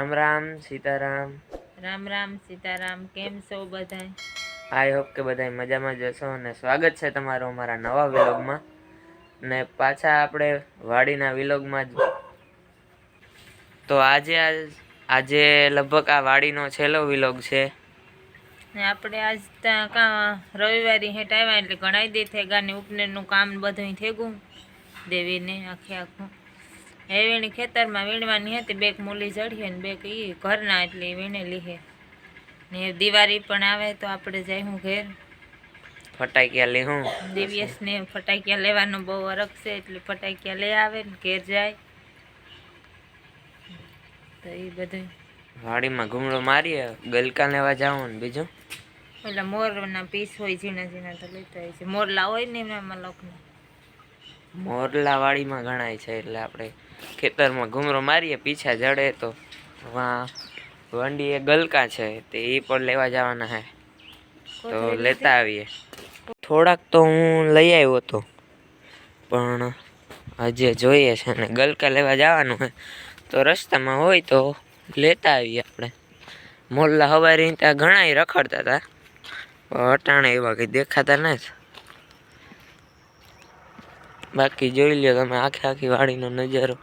રામ રામ સીતારામ. રામ રામ સીતારામ કેમ છો બધાય? આઈ હોપ કે બધા મજામાં જ હશો અને સ્વાગત છે તમારું અમારા નવા વિલોગમાં. ને પાછા આપણે વાડીના વિલોગમાં જ. તો આજે આજે લગભગ આ વાડીનો છેલ્લો વિલોગ છે. ને આપણે આજ ત્યાં કાં રવિવારી હેઠ આવ્યા એટલે ગણાય દે થઈ ગાની ઉપનેરનું કામ બધું થેગું. દેવીને આખે આખું. એ વીણી ખેતરમાં વીણવાની હતી બેક મૂલી જડીએ ને બેક એ ઘરના એટલે વીણેલી હે ને દિવાળી પણ આવે તો આપણે જઈશું ઘેર. ફટાકિયા લેહું. દિવ્યેશને ફટાકિયા લેવાનો બહુ અરક છે એટલે ફટાકિયા લઈ આવે ને ઘેર જાય. તો એ બધું વાડીમાં ઘૂમડો મારીએ ગલકા લેવા જાઉં ને બીજું. એટલે મોરના પીસ હોય ઝીણા ઝીણા તો લેતા હોય છે મોરલા હોય ને એમાં મલકના મોરલા વાડીમાં ગણાય છે એટલે આપણે ખેતરમાં ઘૂમરો મારીએ પીછા જડે તો વા વંડી એ ગલકા છે તે એ પણ લેવા જવાના હે. તો લેતા આવીએ. થોડાક તો હું લઈ આવ્યો હતો પણ આજે જોઈએ છે ને ગલકા લેવા જવાનું હે. તો રસ્તામાં હોય તો લેતા આવીએ આપણે. મોલ્લા હવારી ત્યાં ઘણા રખડતા હતા અટાણે એવા કંઈ દેખાતા નથી. બાકી જોઈ લ્યો તમે આખે આખી વાડીનો નજારો.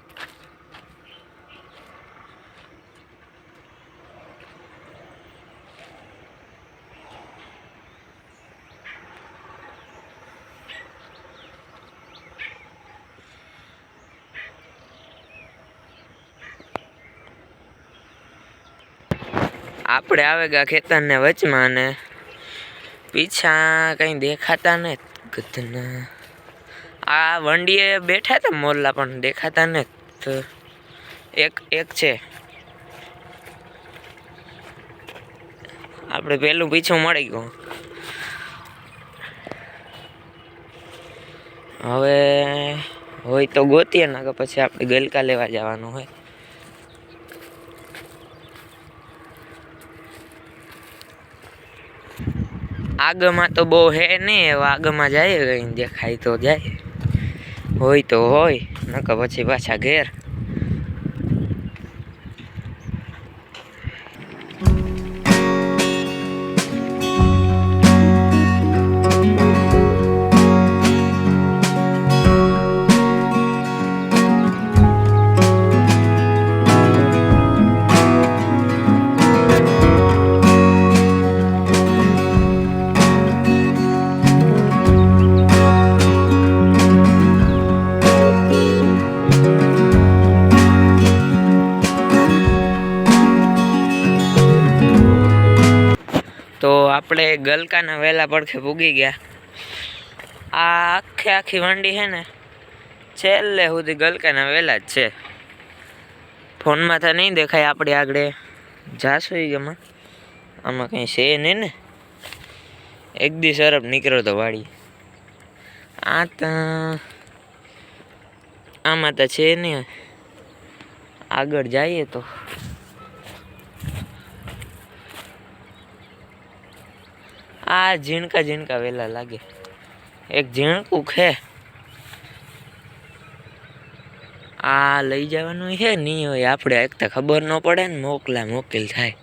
આપણે આવે ગયા ખેતરને વચમાં અને પીછા કંઈ દેખાતા ને ગધના. આ વંડીએ બેઠા હતા મોરલા પણ દેખાતા ને એક એક છે. આપણે પેલું પીછું મળી ગયું. હવે હોય તો ગોતીએ ના કે પછી આપણે ગલકા લેવા જવાનું હોય. આગમાં તો બહુ હે હવે આગમાં જાય કઈ દેખાય તો જાય. હોય તો હોય, નકર પછી પાછા ઘેર. ગલકાના વેલા પડખે પૂગી ગયા. આ આખે આખી વંડી છે ને, છેલ્લે સુધી ગલકાના વેલા જ છે. ફોનમાં તો નહીં દેખાય આપણે આગળ. જાશું ગમાં. આમાં કંઈ છે નહીં ને. એક દી સરફ નીકળ્યો તો વાડી. આ તો, આમાં તો છે નહીં. આગળ જઈએ તો. આ ઝીણકા ઝીણકા વેલા લાગે. એક ઝીણકું છે. આ લઈ જવાનું છે નહીં હોય આપણે, એક તો ખબર ન પડે ને મોકલા, મોકલ થાય.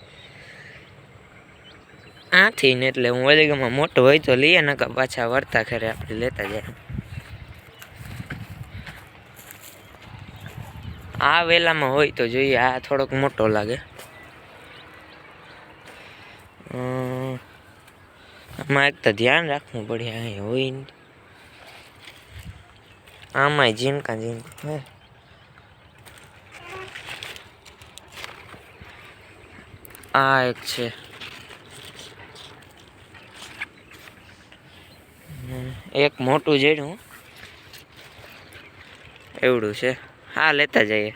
આથી ને એટલે હું ઓલી મોટો હોય તો લઈએ, નકર પાછા વળતા ખરે આપણે લેતા જાય. આ વેલામાં હોય તો જોઈએ, આ થોડોક મોટો લાગે અમ, એક તો ધ્યાન રાખવું પડે, અહીં હોય આમાં જીનકા ઝીણકા હે. આ એક છે. એક મોટું જેડું. એવડું છે. હા, લેતા જઈએ.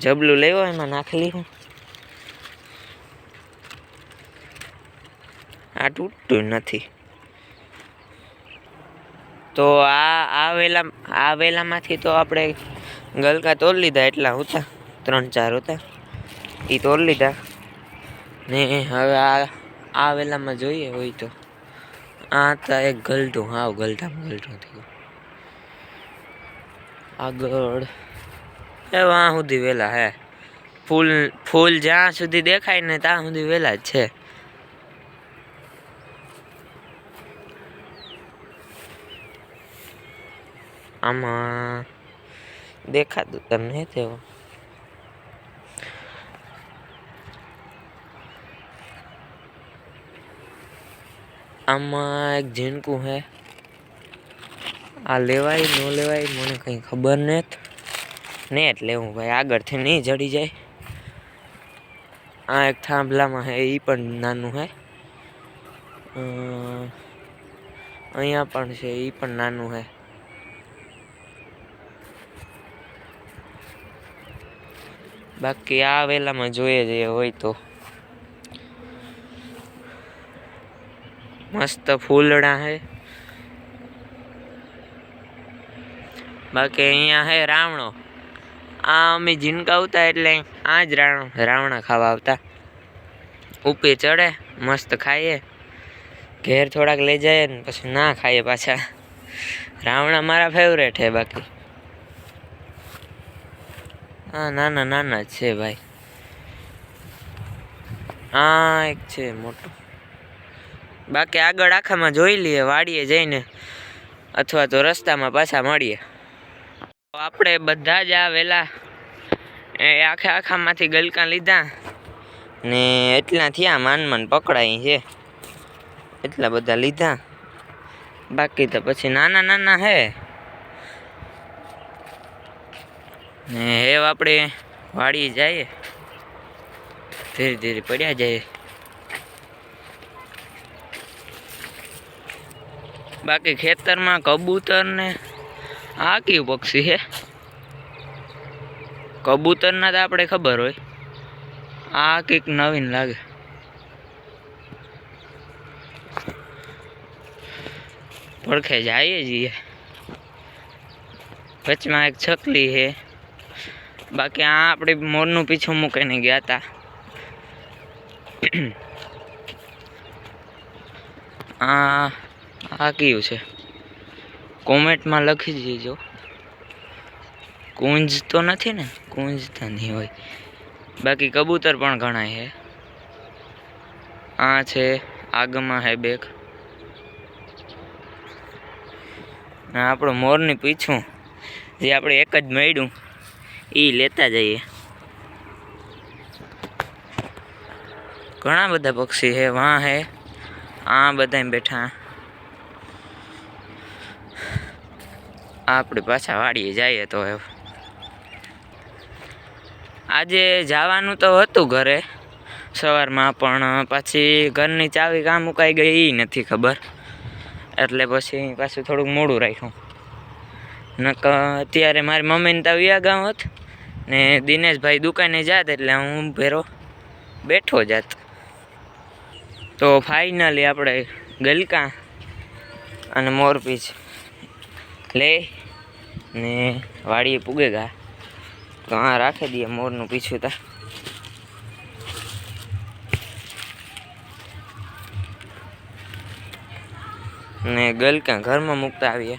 જબલું લેવો, એમાં નાખી લીધું. આ તૂટતું નથી. તો આ આ વેલા, આ વેલામાંથી તો આપણે ગલકા તોડ લીધા એટલા હતા ત્રણ ચાર હતા એ તોડ લીધા. ને હવે આ આ વેલામાં જોઈએ હોય તો. આ તો એક ગલટું હાવ ગલટામ ગલટું થયું. આગળ, એ વાં સુધી વેલા હે. ફૂલ ફૂલ જ્યાં સુધી દેખાય ને ત્યાં સુધી વહેલા જ છે. આમાં દેખાતું તમને નહીં તેવું આમાં એક ઝીણકું હે. આ લેવાય, ન લેવાય, મને કંઈ ખબર નથી. એટલે હું ભાઈ, આગળથી નહીં જડી જાય. આ એક થાંભલામાં હે એ પણ નાનું હે. અહીંયા પણ છે એ પણ નાનું હે. બાકી આ વેલામાં જોઈએ જઈએ હોય તો. મસ્ત ફૂલડા હે. બાકી અહીંયા હે રાવણો. આ અમે ઝીણકાવતા એટલે આ જ રાવણ, રાવણા ખાવા આવતા. ઉપે ચડે, મસ્ત ખાઈએ. ઘેર થોડાક લઈ જાય ને પછી ના ખાઈએ પાછા. રાવણા મારા ફેવરેટ છે બાકી. હા, નાના નાના છે ભાઈ. હા એક છે મોટો. બાકી આગળ આખામાં જોઈ લઈએ, વાડીએ જઈને અથવા તો રસ્તામાં પાછા મળીએ. આપણે બધા જ આ વહેલા એ આખે, આખામાંથી ગલકા લીધા ને એટલા થયા માન માન પકડાય છે. એટલા બધા લીધા. બાકી તો પછી નાના નાના હે. ને હેવ આપણે વાળી જઈએ. ધીરે ધીરે પડ્યા જઈએ. બાકી ખેતરમાં કબૂતર ને આ કયું પક્ષી છે કબૂતરના તો આપણે ખબર હોય. આ કંઈક નવીન લાગે. પડખે જઈએ જઈએ વચમાં એક છકલી છે બાકી આ આપણે મોરનું પીછું મૂકીને ગયા હતા આ આ કયું છે? કોમેન્ટમાં લખી દેજો. કુંજ તો નથી ને? કુંજ તો નહીં હોય. બાકી કબૂતર પણ ઘણા છે. આ છે આગમાં હે બેક આપણું મોરની પીછું, જે આપણે એક જ મળ્યું. એ લેતા જઈએ. ઘણા બધા પક્ષી છે, વાં હે આ બધા બેઠા. આપણે પાછા વાડીએ જઈએ તો આજે જવાનું તો હતું ઘરે. સવારમાં પણ પાછી ઘરની ચાવી કામ મુકાઈ ગઈ એ નથી ખબર. એટલે પછી પાછું થોડુંક મોડું રાખ્યું. નક અત્યારે મારી મમ્મીને તો વ્યા ગામ હોત ને દિનેશભાઈ દુકાને જાત એટલે હું ભેરો બેઠો જાત. તો ફાઇનલી આપણે ગલકા અને મોરપીચ લે ને વાડીએ પૂગે ગા તો આ રાખી દઈએ મોરનું પીછું તા. ને ગલકા ઘરમાં મૂકતા આવીએ.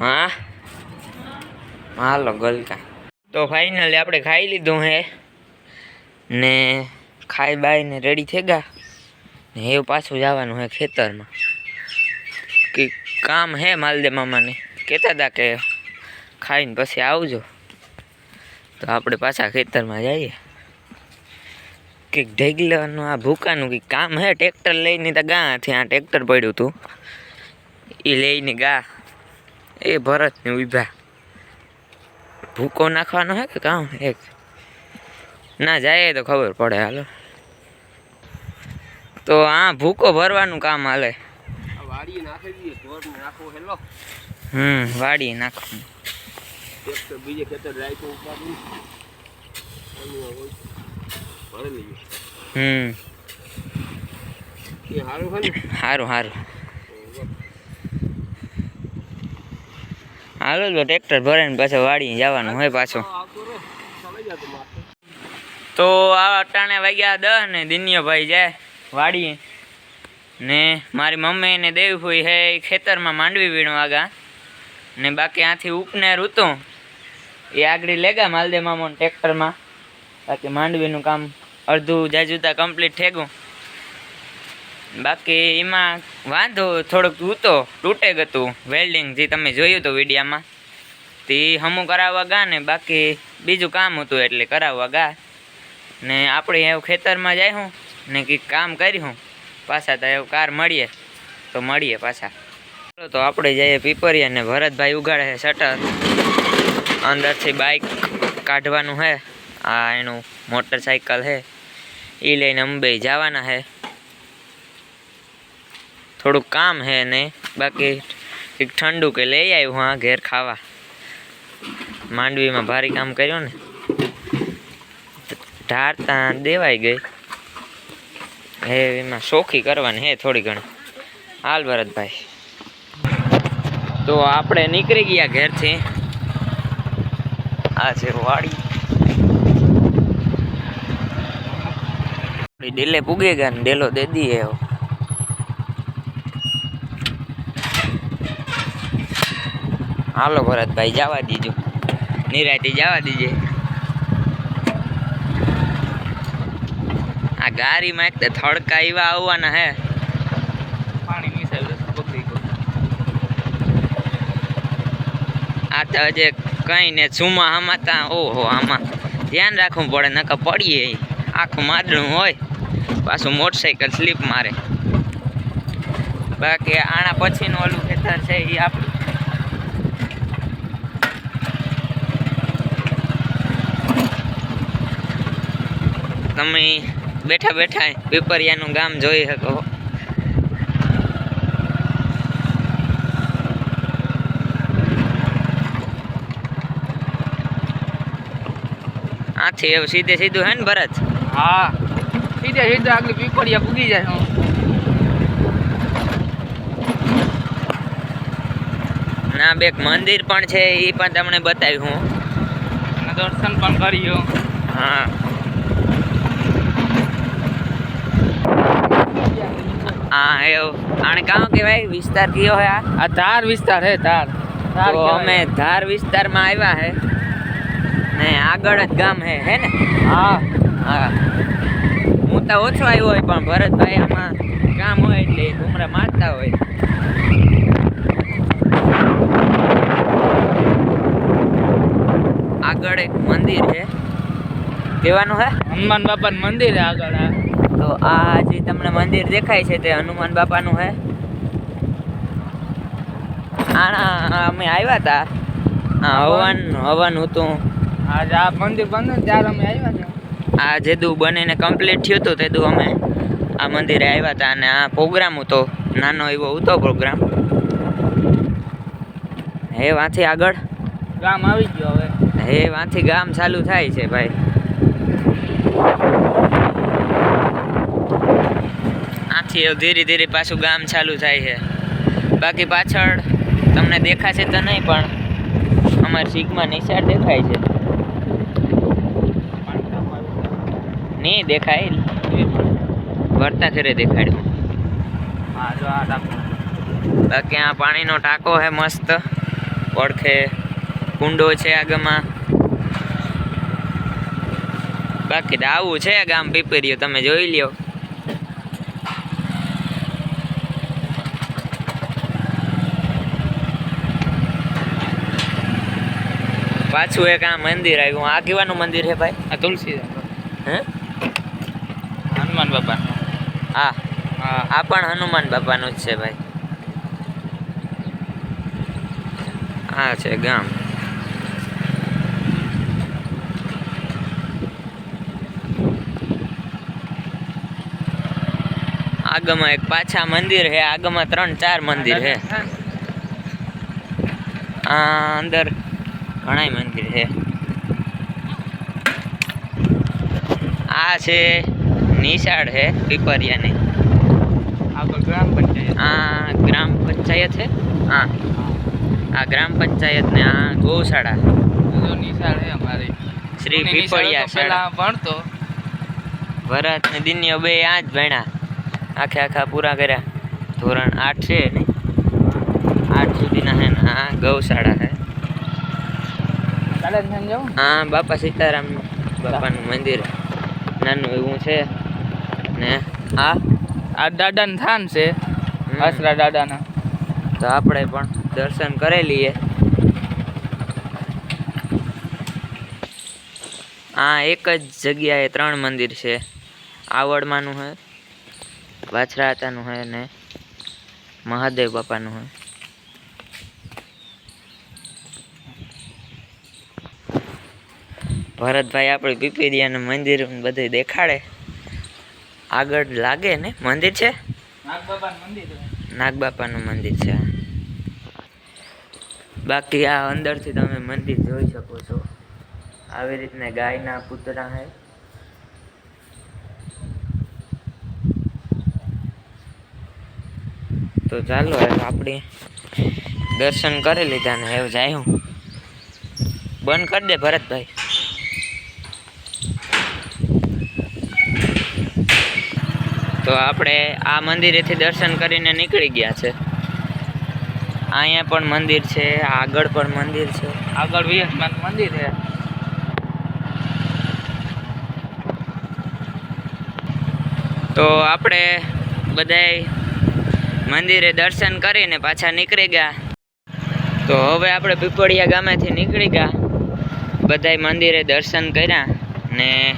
હા? હાલો, ગલકા. તો ફાઇનલી આપણે ખાઈ લીધું હે. ને ખાઈ બાઈને રેડી થઈ ગયા. ને એવું પાછું જવાનું હે ખેતરમાં. કે કામ હે માલદે મામાને. કહેતા હતા કે ખાઈને પછી આવજો. તો આપણે પાછા ખેતરમાં જઈએ. કે ઢેગલાનું આ ભૂકાનું કંઈક કામ હે, ટ્રેક્ટર લઈને તો ગાંથી આ ટ્રેક્ટર પડ્યું હતું એ લઈને ગા. એ ભરતને ઊભા ભૂકો નાખવાનો હે કે કામ? એક. ના જાય તો ખબર પડે હાલો. તો આ ભૂકો ભરવાનું કામ હાલે. નાખી હમ વાડી ટ્રેક્ટર બીજે ખેતર હમ. સારું સારું હાલો તો ટ્રેક્ટર ભરાઈને પાછો વાડી જવાનું હોય પાછું. તો આ અટાણે વાગ્યા દસ ને દિન્યભાઈ જાય વાડીએ. ને મારી મમ્મી ને દેવભાઈ હે ખેતરમાં માંડવી વીણવા ગા ને બાકી આથી ઉપનેર હતું એ આગળ લેગા માલદે મામો ટ્રેક્ટરમાં. બાકી માંડવીનું કામ અડધું જાજુતા કમ્પ્લીટ થઈ ગયું બાકી એમાં વાંધો થોડોક તૂતો તૂટે ગતું વેલ્ડિંગ જે તમે જોયું હતું વિડીયામાં. તે હમું કરાવવા ગા ને બાકી બીજું કામ હતું એટલે કરાવવા ગા. ને આપણે એવું ખેતરમાં જાય હું ને કંઈક કામ કર્યું પાછા તો એવું કાર મળીએ, તો મળીએ પાછા. ચાલો તો આપણે જઈએ પીપરિયા ને ભરતભાઈ ઉગાડે છે શટર અંદરથી બાઇક કાઢવાનું છે. આ એનું મોટરસાઇકલ છે. એ લઈને અંબે જવાના છે. થોડુંક કામ હે ને, બાકી એક ઠંડુ કે લઈ આવ્યું, હા, ઘેર ખાવા. માંડવીમાં ભારી કામ કર્યું ને. ઢારતા દેવાઈ ગઈ. હે, એમાં શોખી કરવાની હે થોડી ઘણી. હાલ ભરતભાઈ. તો આપણે નીકળી ગયા ઘેરથી. આ છે વાડી. ડેલે પૂગે ગયા ને ડેલો દે દીએ હવે. હાલો ભરતભાઈ જવા દીજો. નિરાયતી જવા દીજે. આ ગાડીમાં એક તો થડકા એવા આવવાના હે. પાણી આ તો હજે કઈ ને સુમા આમાં તા ઓહો આમાં ધ્યાન રાખવું પડે નકર પડીએ આખું માદળું હોય. પાછું મોટરસાઇકલ સ્લીપ મારે. બાકી આના પછીનું ઓલું ખેતર છે એ આપણું. તમે બેઠા બેઠા પીપરિયાનું ગામ જોઈ શકો. આથી એવું સીધે સીધું હે ને ભરત? હા. સીધે સીધું આગળ પીપળિયા પૂગી જાય હું. ના બે મંદિર પણ છે એ પણ તમને બતાવ્યું હું. દર્શન પણ કર્યું. હા હા એવું આને કાં કહેવાય વિસ્તાર કયો હે આ? ધાર વિસ્તાર હે ધાર. તો અમે ધાર વિસ્તારમાં આવ્યા હે. ને આગળ જ ગામ હે હે ને? હા. હા. હું તો ઓછો આવ્યો હોય પણ ભરતભાઈ આમાં કામ હોય એટલે ઘુમરા મારતા હોય. આગળ એક મંદિર છે કહેવાનું હે? હનુમાન બાપાનું મંદિર હે આગળ આ આ જે તમને મંદિર દેખાય છે તે હનુમાન બાપાનું છે આણા અમે આવ્યા હતા હા હવન હવન હતું. આજ આ મંદિર બંધ ત્યારે અમે આવ્યા છે. આ જેદું બનીને કમ્પ્લીટ થયું હતું તેદું અમે આ મંદિરે આવ્યા હતા અને આ પ્રોગ્રામ હતો. નાનો એવો હતો પ્રોગ્રામ હે વાંથી આગળ? ગામ આવી ગયો હવે. હે વાંથી ગામ ચાલુ થાય છે ભાઈ. એવું ધીરે ધીરે પાછું ગામ ચાલુ થાય છે. બાકી પાછળ તમને દેખાશે તો નહીં, પણ અમારી સિગમાં નિશાળ દેખાય છે. નહીં દેખાય. વરતા ઘરે દેખાડ્યું. બાકી આ પાણીનો ટાંકો છે મસ્ત. પડખે કુંડો છે આગમાં. બાકી તો આવું છે ગામ પીપરીઓ તમે જોઈ લ્યો. પાછું એક આ મંદિર આવ્યું. આ કેવાનું મંદિર છે ભાઈ? આ તુલસી હે? હનુમાન બાપા હા. આ પણ હનુમાન બાપાનું જ છે ભાઈ. આ છે ગામ. આગમાં એક પાછા મંદિર છે. આગમાં ત્રણ ચાર મંદિર છે. આ અંદર ઘણાય મંદિર છે. આ છે નિશાળ છે પીપરિયાની. આગળ ગ્રામ પંચાયત? આ ગ્રામ પંચાયત છે. હા. આ ગ્રામ પંચાયત ને આ ગૌશાળા નિશાળ છે અમારી. શ્રી પીપળિયા શાળા. ભણતો. ભરત ને દિન્યો બે આ જ ભણ્યા. આખે આખા પૂરા કર્યા. ધોરણ આઠ છે ને? આઠ સુધીના છે ને આ ગૌશાળા હે બાપા સીતારામ બાપાનું મંદિર. નાનું એવું છે. ને? આ આ દાદાનું થાન છે હમ. દાદાના. તો આપણે પણ દર્શન કરી લઈએ. આ એક જ જગ્યાએ ત્રણ મંદિર છે. આવડમાનું હોય વાછરાતાનું હોય ને મહાદેવ બાપાનું છે ભરતભાઈ આપણે પીપીરિયાનું મંદિર બધું દેખાડે. આગળ લાગે ને? મંદિર છે? છે. નાગબાપાનું મંદિર છે. બાકી આ અંદરથી તમે મંદિર જોઈ શકો છો. આવી રીતના ગાયના પૂતળા હે. તો ચાલો આપણે દર્શન કરી લીધા ને એવું જાય હું. બંધ કરી દે ભરતભાઈ. તો આપણે આ મંદિરેથી દર્શન કરીને નીકળી ગયા છે. અહીંયા પણ મંદિર છે, આગળ પણ મંદિર છે. આગળ વિયસમાન મંદિર છે. તો આપણે બધાય મંદિરે દર્શન કરીને પાછા નીકળી ગયા. તો હવે આપણે પીપળિયા ગામેથી નીકળી ગયા. બધાય મંદિરે દર્શન કર્યા ને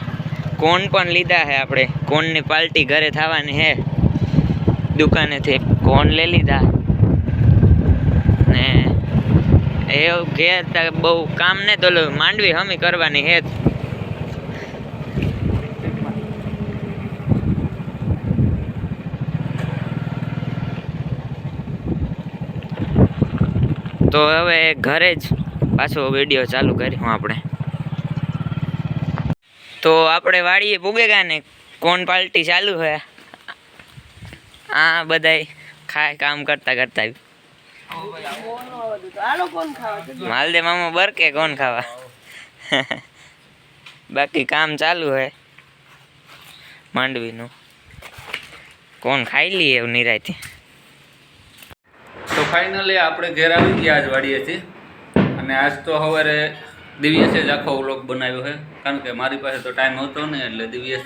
કોન પણ લીધા હે આપણે. કોનની પાર્ટી ઘરે થવાની હે. દુકાનેથી કોન લઈ લીધા. ને એવું ઘેર બહુ કામ ને તો માંડવી હમી કરવાની હે. તો હવે ઘરે જ પાછો વીડિયો ચાલુ કર્યો આપણે. તો આપણે વાડીએ પૂગે ગયા ને કોણ પાર્ટી ચાલુ છે આ બધાય ખાય કામ કરતા કરતા માલદે મામો બરકે કોણ ખાવા? બાકી કામ ચાલુ હે માંડવીનું. કોણ ખાઈ લઈએ એવું નિરાયથી? તો ફાઇનલી આપણે ઘેર આવી ગયા આજ વાડીએથી. અને આજ તો સવારે દિવ્યેશે જ આખો વ્લોગ બનાવ્યો છે. કારણ કે મારી પાસે તો ટાઈમ હતો નહીં એટલે દિવ્યસ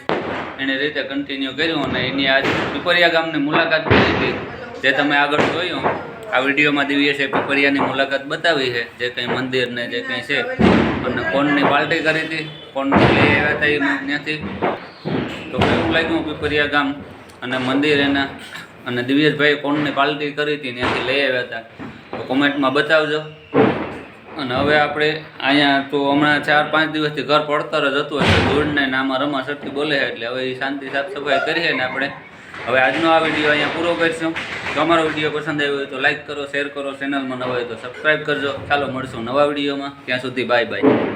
એને રીતે કન્ટિન્યુ કર્યું અને એની આજ પીપરિયા ગામની મુલાકાત કરી હતી. જે તમે આગળ જોયું, આ વિડીયોમાં દિવ્યસે પીપરિયાની મુલાકાત બતાવી છે, જે કંઈ મંદિર ને જે કંઈ છે. અને કોણની પાર્ટી કરી હતી કોણ લઈ આવ્યા હતા ત્યાંથી. તો કેવું લાગ્યું પીપરિયા ગામ અને મંદિર એના? અને દિવ્યસભાઈ કોણની પાર્ટી કરી હતી, ત્યાંથી લઈ આવ્યા હતા. તો કોમેન્ટમાં બતાવજો. અને હવે આપણે અહીંયા તો હમણાં ચાર, પાંચ દિવસથી ઘર પડતર જ હતું એટલે ધૂળને નામાં રમા સરથી બોલે એટલે હવે એ શાંતિ સાફ સફાઈ કરીએ ને આપણે હવે આજનો આ વીડિયો અહીંયા પૂરો કરીશું. જો અમારો વીડિયો પસંદ આવ્યો હોય તો લાઈક કરો, શેર કરો, ચેનલમાં નવા હોય તો સબસ્ક્રાઈબ કરજો. ચાલો મળશું નવા વિડીયોમાં. ત્યાં સુધી બાય બાય.